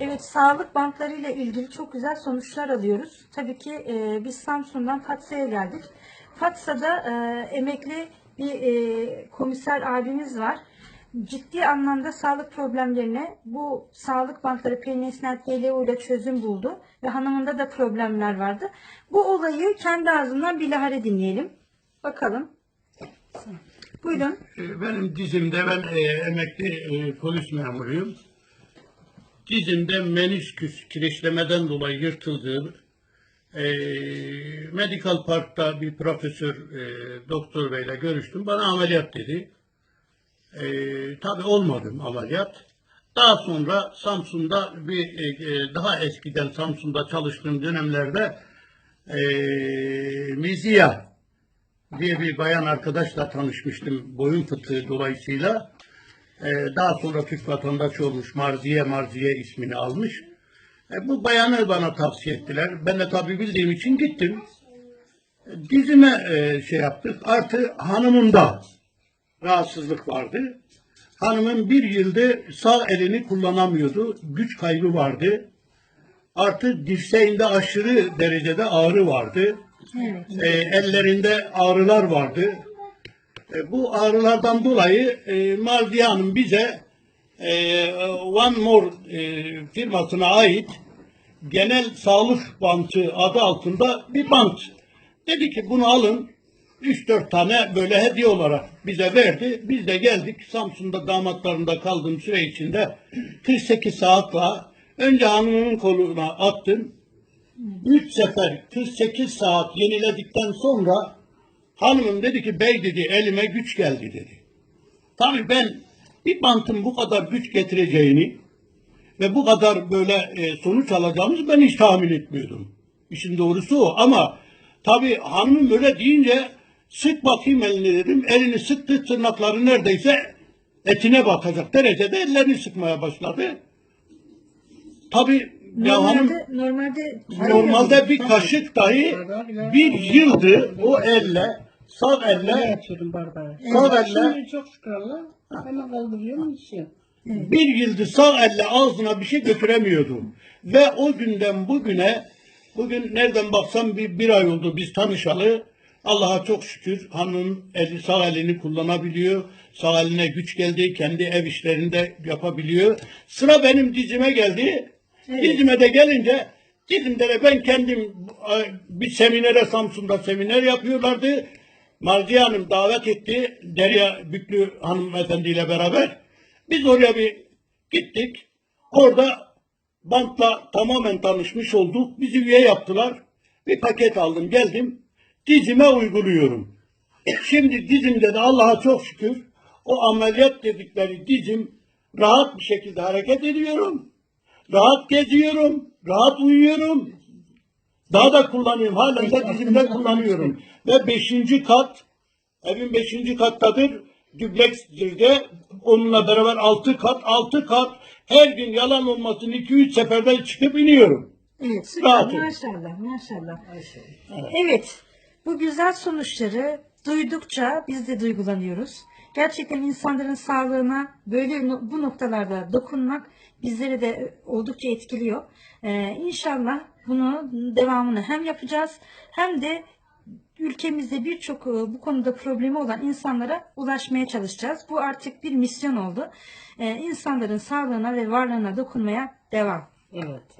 Evet, sağlık banklarıyla ilgili çok güzel sonuçlar alıyoruz. Tabii ki e, biz Samsun'dan Fatsa'ya geldik. Fatsa'da e, emekli bir e, komiser abimiz var. Ciddi anlamda sağlık problemlerine bu sağlık bankları PNSNet GLO ile çözüm buldu ve hanımında da problemler vardı. Bu olayı kendi ağzından bilahare dinleyelim. Bakalım. Buyurun. E, Benim dizimde ben e, emekli e, polis memuruyum. Dizimde menisküs kireçlemeden dolayı yırtıldığı e, Medical Park'ta bir profesör e, doktor beyle görüştüm. Bana ameliyat dedi. E, tabii olmadım ameliyat. Daha sonra Samsun'da bir e, e, daha eskiden Samsun'da çalıştığım dönemlerde e, Miziya diye bir bayan arkadaşla tanışmıştım boyun fıtığı dolayısıyla. Ee, daha sonra Türk vatandaşı olmuş Marziye Marziye ismini almış. E, bu bayanı bana tavsiye ettiler. Ben de tabii bildiğim için gittim. E, Dizime e, şey yaptık. Artı hanımımda rahatsızlık vardı. Hanımın bir yıldır sağ elini kullanamıyordu. Güç kaybı vardı. Artı dirseğinde aşırı derecede ağrı vardı. E, ellerinde ağrılar vardı. E, bu ağrılardan dolayı e, Marziye Hanım bize e, One More e, firmasına ait genel sağlık bantı adı altında bir bant. Dedi ki bunu alın 3-4 tane böyle hediye olarak bize verdi. Biz de geldik Samsun'da damatlarında kaldığım süre içinde 48 saatle önce hanımın koluna attım. 3 sefer 48 saat yeniledikten sonra hanımım dedi ki bey dedi elime güç geldi dedi. Tabii ben bir bantın bu kadar güç getireceğini ve bu kadar böyle e, sonuç alacağımızı ben hiç tahmin etmiyordum. İşin doğrusu o ama tabii hanımım öyle deyince sık bakayım elini dedim. Elini sıktı tırnakları neredeyse etine batacak derecede ellerini sıkmaya başladı. Tabii ya hanım Normalde, normalde Normalde bir kaşık dahi bir yıldır o elle, sağ Ne elle, yapıyorum Barbara? sağ elle Şimdi çok şükür Allah. Hemen kaldırıyorum içiyor. bir yıldır sağ elle ağzına bir şey götüremiyordu. Ve o günden bugüne, bugün nereden baksam bir, bir ay oldu biz tanışalı. Allah'a çok şükür hanım eli sağ elini kullanabiliyor. Sağ eline güç geldi. Kendi ev işlerinde yapabiliyor. Sıra benim dizime geldi. Dizime de gelince dizimde de ben kendim e, bir seminere Samsun'da seminer yapıyorlardı. Marziye Hanım davet etti. Derya Büklü hanımefendiyle beraber. Biz oraya bir gittik. Orada bantla tamamen tanışmış olduk. Bizi üye yaptılar. Bir paket aldım geldim. Dizime uyguluyorum. Şimdi dizimde de Allah'a çok şükür o ameliyat dedikleri dizim rahat bir şekilde hareket ediyorum. Rahat geziyorum. Rahat uyuyorum. Daha da kullanıyorum. Halen de dizimde kullanıyorum. Ve beşinci kat evin beşinci kattadır. Dübleksdir de onunla beraber altı kat, altı kat her gün yalan olmasın iki üç seferde çıkıp iniyorum. Evet, süper. Rahatım. Maşallah, maşallah. Evet, bu güzel sonuçları duydukça biz de duygulanıyoruz. Gerçekten insanların sağlığına böyle bu noktalarda dokunmak bizleri de oldukça etkiliyor. Ee, inşallah bunu devamını hem yapacağız hem de ülkemizde birçok e, bu konuda problemi olan insanlara ulaşmaya çalışacağız. Bu artık bir misyon oldu. Ee, insanların sağlığına ve varlığına dokunmaya devam. Evet.